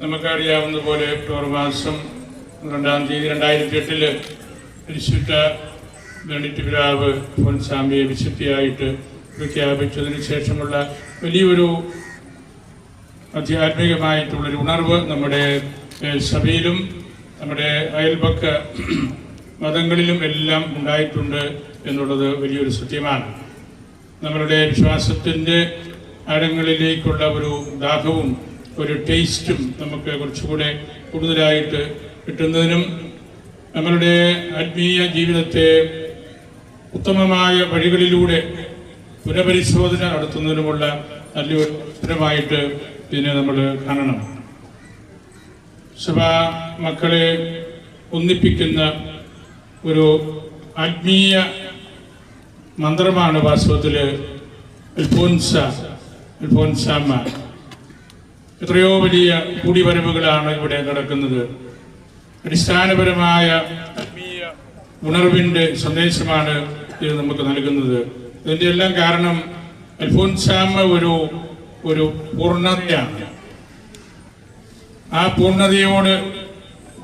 നമുക്കറിയാവുന്ന പോലെ ഒക്ടോബർ മാസം രണ്ടാം തീയതി രണ്ടായിരത്തി എട്ടിൽ പരിശുദ്ധ ഗണിറ്റ് പിതാവ് പൊൻസ്വാമിയെ വിശുദ്ധിയായിട്ട് പ്രഖ്യാപിച്ചതിന് ശേഷമുള്ള വലിയൊരു ആധ്യാത്മികമായിട്ടുള്ളൊരു ഉണർവ് നമ്മുടെ സഭയിലും നമ്മുടെ അയൽപക്ക മതങ്ങളിലും എല്ലാം ഉണ്ടായിട്ടുണ്ട് എന്നുള്ളത് വലിയൊരു സത്യമാണ്. നമ്മളുടെ വിശ്വാസത്തിന്റെ ആഴങ്ങളിലേക്കുള്ള ഒരു ദാഹവും ഒരു ടേസ്റ്റും നമുക്ക് കുറച്ചുകൂടെ കൂടുതലായിട്ട് കിട്ടുന്നതിനും നമ്മളുടെ ആത്മീയ ജീവിതത്തെ ഉത്തമമായ വഴികളിലൂടെ പുനഃപരിശോധന നടത്തുന്നതിനുമുള്ള നല്ലൊരു അവസരമായിട്ട് ഇതിനെ നമ്മൾ കാണണം. സഭാ മക്കളെ ഒന്നിപ്പിക്കുന്ന ഒരു ആത്മീയ മന്ത്രമാണ് വാസ്തവത്തിൽ അൽഫോൻസ. അൽഫോൻസാമ്മ എത്രയോ വലിയ കൂടിവരവുകളാണ് ഇവിടെ നടക്കുന്നത്. അടിസ്ഥാനപരമായ ആത്മീയ ഉണർവിന്റെ സന്ദേശമാണ് ഇത് നമുക്ക് നൽകുന്നത്. ഇതിന്റെ എല്ലാം കാരണം അൽഫോൻസാമ്മ ഒരു ഒരു പൂർണതയാണ്. ആ പൂർണതയോട്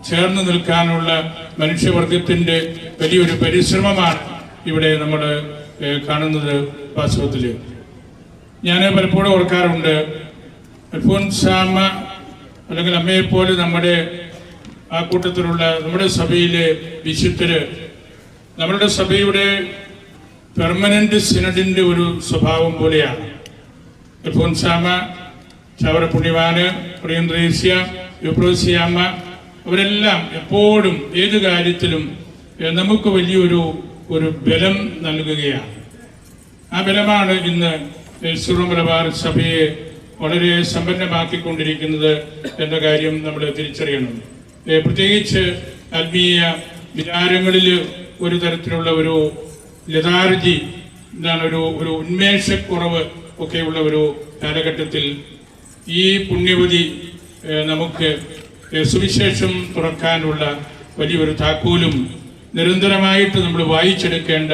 ചേർന്ന് നിൽക്കാനുള്ള മനുഷ്യവർഗത്തിന്റെ വലിയൊരു പരിശ്രമമാണ് ഇവിടെ നമ്മൾ കാണുന്നത് വാസ്തവത്തിൽ ഞാൻ പലപ്പോഴും ഓർക്കാറുണ്ട്. അൽഫോൻസാമ്മ അല്ലെങ്കിൽ അമ്മയെപ്പോലെ നമ്മുടെ ആ കൂട്ടത്തിലുള്ള നമ്മുടെ സഭയിലെ വിശുദ്ധര് നമ്മളുടെ സഭയുടെ പെർമനന്റ് സിനഡിന്റെ ഒരു സ്വഭാവം പോലെയാണ്. അൽഫോൻസാമ ചവറ പുണ്യവാന് പ്രിയന്ത്രേസ്യ വിപ്രോസിയാമ്മ അവരെല്ലാം എപ്പോഴും ഏത് കാര്യത്തിലും നമുക്ക് വലിയൊരു ഒരു ബലം നൽകുകയാണ്. ആ ബലമാണ് ഇന്ന് സുറു മലബാർ സഭയെ വളരെ സമ്പന്നമാക്കിക്കൊണ്ടിരിക്കുന്നത് എന്ന കാര്യം നമ്മൾ തിരിച്ചറിയണം. പ്രത്യേകിച്ച് ആത്മീയ വിചാരങ്ങളിൽ ഒരു തരത്തിലുള്ള ഒരു ലതാർജി എന്താണ് ഒരു ഒരു ഉന്മേഷക്കുറവ് ഒക്കെയുള്ള ഒരു കാലഘട്ടത്തിൽ ഈ പുണ്യവതി നമുക്ക് സുവിശേഷം തുറക്കാനുള്ള വലിയൊരു താക്കോലും നിരന്തരമായിട്ട് നമ്മൾ വായിച്ചെടുക്കേണ്ട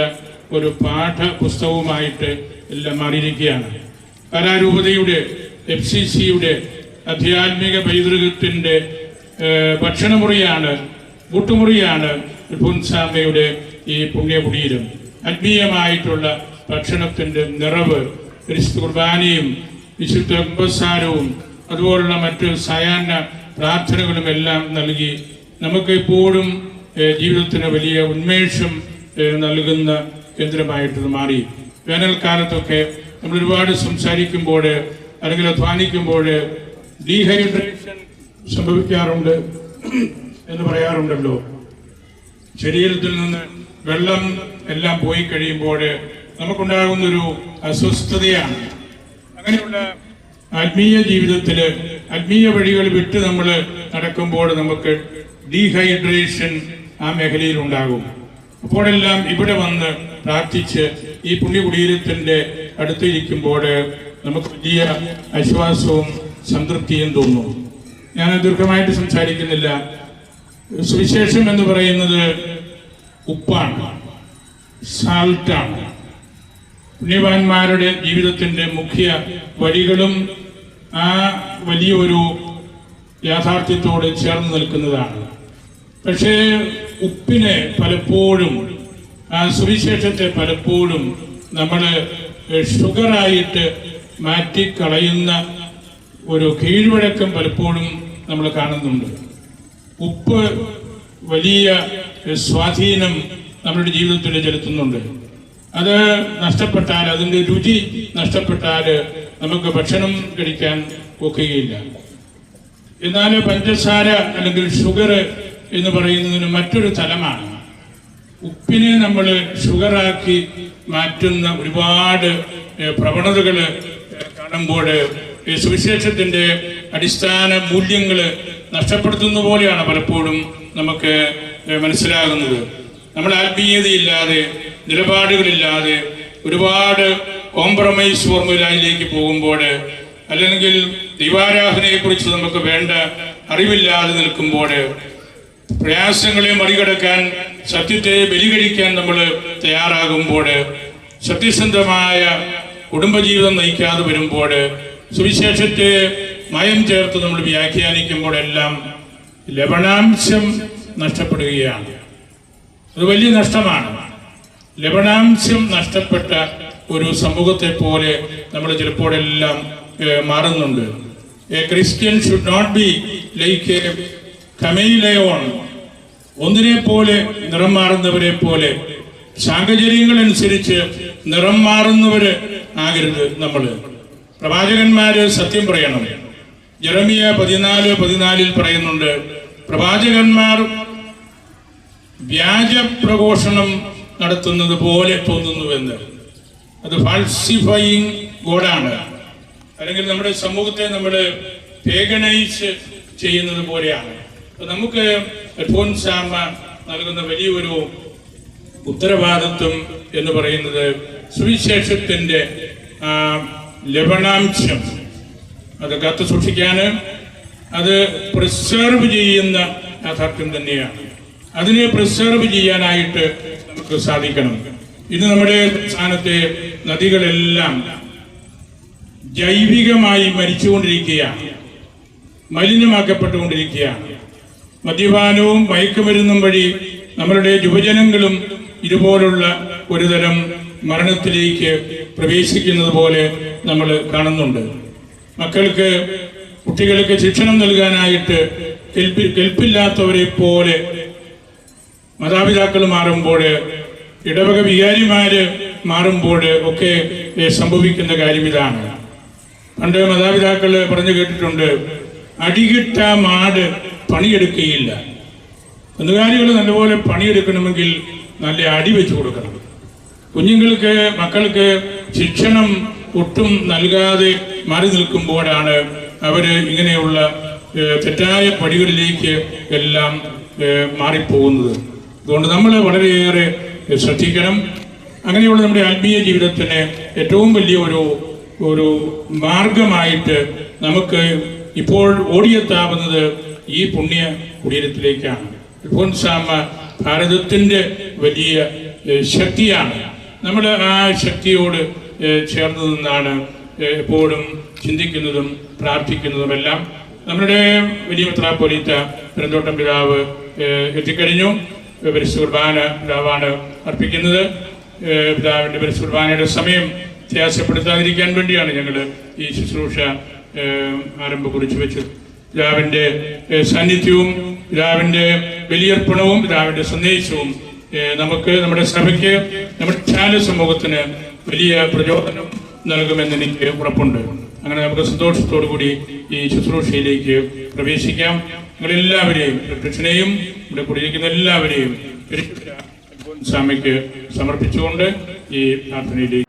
ഒരു പാഠപുസ്തകവുമായിട്ട് എല്ലാം മാറിയിരിക്കുകയാണ്. കലാരൂപതയുടെ എഫ് സി സിയുടെ ആധ്യാത്മിക പൈതൃകത്തിന്റെ ഭക്ഷണമുറിയാണ് കൂട്ടുമുറിയാണ് പുൻസാമയുടെ ഈ പുണ്യകുടീരം. ആത്മീയമായിട്ടുള്ള ഭക്ഷണത്തിന്റെ നിറവ് ക്രിസ്തു കുർബാനയും വിശുദ്ധ ഉപസാരവും അതുപോലുള്ള മറ്റ് സായാഹ്ന പ്രാർത്ഥനകളും എല്ലാം നൽകി നമുക്ക് എപ്പോഴും ജീവിതത്തിന് വലിയ ഉന്മേഷം നൽകുന്ന കേന്ദ്രമായിട്ട് മാറി. വേനൽക്കാലത്തൊക്കെ നമ്മൾ ഒരുപാട് സംസാരിക്കുമ്പോൾ അല്ലെങ്കിൽ അധ്വാനിക്കുമ്പോൾ ഡീഹൈഡ്രേഷൻ സംഭവിക്കാറുണ്ട് എന്ന് പറയാറുണ്ടല്ലോ. ശരീരത്തിൽ നിന്ന് വെള്ളം എല്ലാം പോയി കഴിയുമ്പോൾ നമുക്കുണ്ടാകുന്നൊരു അസ്വസ്ഥതയാണ്. അങ്ങനെയുള്ള ആത്മീയ ജീവിതത്തിൽ ആത്മീയ വഴികൾ വിട്ട് നമ്മൾ നടക്കുമ്പോൾ നമുക്ക് ഡീഹൈഡ്രേഷൻ ആ മേഖലയിൽ ഉണ്ടാകും അപ്പോഴെല്ലാം ഇവിടെ വന്ന് പ്രാർത്ഥിച്ച് ഈ പുണ്യകുടീരത്തിന്റെ അടുത്തിരിക്കുമ്പോൾ നമുക്ക് വലിയ ആശ്വാസവും സംതൃപ്തിയും തോന്നുന്നു ഞാൻ ദീർഘമായിട്ട് സംസാരിക്കുന്നില്ല. സുവിശേഷം എന്ന് പറയുന്നത് ഉപ്പാണ് സാൾട്ടാണ്. പുണ്യവാന്മാരുടെ ജീവിതത്തിന്റെ മുഖ്യ വഴികളും ആ വലിയൊരു യാഥാർത്ഥ്യത്തോട് ചേർന്ന് നിൽക്കുന്നതാണ്. പക്ഷേ ഉപ്പിനെ പലപ്പോഴും ആ സുവിശേഷത്തെ പലപ്പോഴും നമ്മൾ ഷുഗറായിട്ട് മാറ്റിക്കളയുന്ന ഒരു കീഴ്വഴക്കം പലപ്പോഴും നമ്മൾ കാണുന്നുണ്ട്. ഉപ്പ് വലിയ സ്വാധീനം നമ്മുടെ ജീവിതത്തിൽ ചെലുത്തുന്നുണ്ട്. അത് നഷ്ടപ്പെട്ടാൽ അതിന്റെ രുചി നഷ്ടപ്പെട്ടാൽ നമുക്ക് ഭക്ഷണം കഴിക്കാൻ ഒക്കുകയില്ല. എന്നാൽ പഞ്ചസാര അല്ലെങ്കിൽ ഷുഗർ എന്ന് പറയുന്നതിന് മറ്റൊരു തലമാണ്. ഉപ്പിനെ നമ്മൾ ഷുഗറാക്കി മാറ്റുന്ന ഒരുപാട് പ്രവണതകൾ കാണുമ്പോൾ സുവിശേഷത്തിന്റെ അടിസ്ഥാന മൂല്യങ്ങൾ നഷ്ടപ്പെടുത്തുന്ന പോലെയാണ് പലപ്പോഴും നമുക്ക് മനസ്സിലാകുന്നത്. നമ്മൾ ആത്മീയതയില്ലാതെ നിലപാടുകളില്ലാതെ ഒരുപാട് കോംപ്രമൈസ് ഫോർമുലയിലേക്ക് പോകുമ്പോൾ അല്ലെങ്കിൽ ദൈവാരാധനയെക്കുറിച്ച് നമുക്ക് വേണ്ട അറിവില്ലാതെ നിൽക്കുമ്പോൾ പ്രയാസങ്ങളെ മറികടക്കാൻ സത്യത്തെ ബലികഴിക്കാൻ നമ്മൾ തയ്യാറാകുമ്പോൾ സത്യസന്ധമായ കുടുംബജീവിതം നയിക്കാതെ വരുമ്പോൾ സുവിശേഷത്തെ മയം ചേർത്ത് നമ്മൾ വ്യാഖ്യാനിക്കുമ്പോഴെല്ലാം ലവണാംശം നഷ്ടപ്പെടുകയാണ്. അത് വലിയ നഷ്ടമാണ്. ലവണാംശം നഷ്ടപ്പെട്ട ഒരു സമൂഹത്തെ പോലെ നമ്മൾ ചിലപ്പോഴെല്ലാം മാറുന്നുണ്ട്. A Christian should not be like a chameleon ഒന്നിനെ പോലെ നിറം മാറുന്നവരെ പോലെ സാഹചര്യങ്ങൾ അനുസരിച്ച് നിറം മാറുന്നവര് ആകരുത് നമ്മൾ പ്രവാചകന്മാര് സത്യം പറയണം. ജെറമിയ പതിനാല് പതിനാലിൽ പറയുന്നുണ്ട് പ്രവാചകന്മാർ വ്യാജ പ്രഘോഷണം നടത്തുന്നത് പോലെ തോന്നുന്നുവെന്ന്. അത് ഫാൾസിഫയിങ് ഗോഡാണ് അല്ലെങ്കിൽ നമ്മുടെ സമൂഹത്തെ നമ്മൾ പേഗനൈസ് ചെയ്യുന്നത് പോലെയാണ്. അപ്പൊ നമുക്ക് അൽഫോൻസാമ നൽകുന്ന വലിയൊരു ഉത്തരവാദിത്വം എന്ന് പറയുന്നത് സുവിശേഷത്തിന്റെ ലവണാംശം. അത് കാത്തു സൂക്ഷിക്കാൻ അത് പ്രിസർവ് ചെയ്യുന്ന യാഥാർത്ഥ്യം തന്നെയാണ്. അതിനെ പ്രിസർവ് ചെയ്യാനായിട്ട് നമുക്ക് സാധിക്കണം. ഇന്ന് നമ്മുടെ സ്ഥാനത്തെ നദികളെല്ലാം ജൈവികമായി മരിച്ചുകൊണ്ടിരിക്കുകയാണ്. മലിനമാക്കപ്പെട്ടുകൊണ്ടിരിക്കുകയാണ്. മദ്യപാനവും മയക്കുമരുന്നും വഴി നമ്മളുടെ യുവജനങ്ങളും ഇതുപോലുള്ള ഒരുതരം മരണത്തിലേക്ക് പ്രവേശിക്കുന്നത് പോലെ നമ്മൾ കാണുന്നുണ്ട്. മക്കൾക്ക് കുട്ടികൾക്ക് ശിക്ഷണം നൽകാനായിട്ട് കെൽപ്പി കെൽപ്പില്ലാത്തവരെ പോലെ മാതാപിതാക്കൾ മാറുമ്പോൾ ഇടവക വികാരിമാര് മാറുമ്പോൾ ഒക്കെ സംഭവിക്കുന്ന കാര്യം ഇതാണ്. പണ്ട് മാതാപിതാക്കൾ പറഞ്ഞു കേട്ടിട്ടുണ്ട് അടികിട്ട മാട് പണിയെടുക്കുകയില്ല. കന്നുകാലികൾ നല്ലപോലെ പണിയെടുക്കണമെങ്കിൽ നല്ല അടി വെച്ച് കൊടുക്കണം. കുഞ്ഞുങ്ങൾക്ക് മക്കൾക്ക് ശിക്ഷണം ഒട്ടും നൽകാതെ മാറി നിൽക്കുമ്പോഴാണ് അവർ ഇങ്ങനെയുള്ള തെറ്റായ പടികളിലേക്ക് എല്ലാം മാറിപ്പോകുന്നത്. അതുകൊണ്ട് നമ്മൾ വളരെയേറെ ശ്രദ്ധിക്കണം. അങ്ങനെയുള്ള നമ്മുടെ ആത്മീയ ജീവിതത്തിന് ഏറ്റവും വലിയ ഒരു ഒരു മാർഗമായിട്ട് നമുക്ക് ഇപ്പോൾ ഓടിയെത്താവുന്നത് ഈ പുണ്യ കുടീരത്തിലേക്കാണ്. അൽഫോൻസാമ ഭാരതത്തിന്റെ വലിയ ശക്തിയാണ്. നമ്മൾ ആ ശക്തിയോട് ചേർന്നു നിന്നാണ് എപ്പോഴും ചിന്തിക്കുന്നതും പ്രാർത്ഥിക്കുന്നതുമെല്ലാം. നമ്മുടെ വലിയ മെത്രാപ്പൊലീത്ത പെരുന്തോട്ടം പിതാവ് എത്തിക്കഴിഞ്ഞു. പരിശുർബാന പിതാവാണ് അർപ്പിക്കുന്നത്. പിതാവിന്റെ കുർബാനയുടെ സമയം വ്യത്യാസപ്പെടുത്താതിരിക്കാൻ വേണ്ടിയാണ് ഞങ്ങൾ ഈ ശുശ്രൂഷ ആരംഭം കുറിച്ച് വെച്ചത്. പിതാവിന്റെ സാന്നിധ്യവും പിതാവിന്റെ ബലിയർപ്പണവും പിതാവിന്റെ സന്ദേശവും നമുക്ക് നമ്മുടെ സഭയ്ക്ക് നമ്മുടെ ധ്യാന സമൂഹത്തിന് വലിയ പ്രചോദനം നൽകുമെന്ന് എനിക്ക് ഉറപ്പുണ്ട്. അങ്ങനെ നമുക്ക് സന്തോഷത്തോടു കൂടി ഈ ശുശ്രൂഷയിലേക്ക് പ്രവേശിക്കാം. നിങ്ങളെല്ലാവരെയും കൃഷ്ണനെയും ഇവിടെ കൂടിയിരിക്കുന്ന എല്ലാവരെയും സ്വാമിക്ക് സമർപ്പിച്ചുകൊണ്ട് ഈ പ്രാർത്ഥനയിലേക്ക്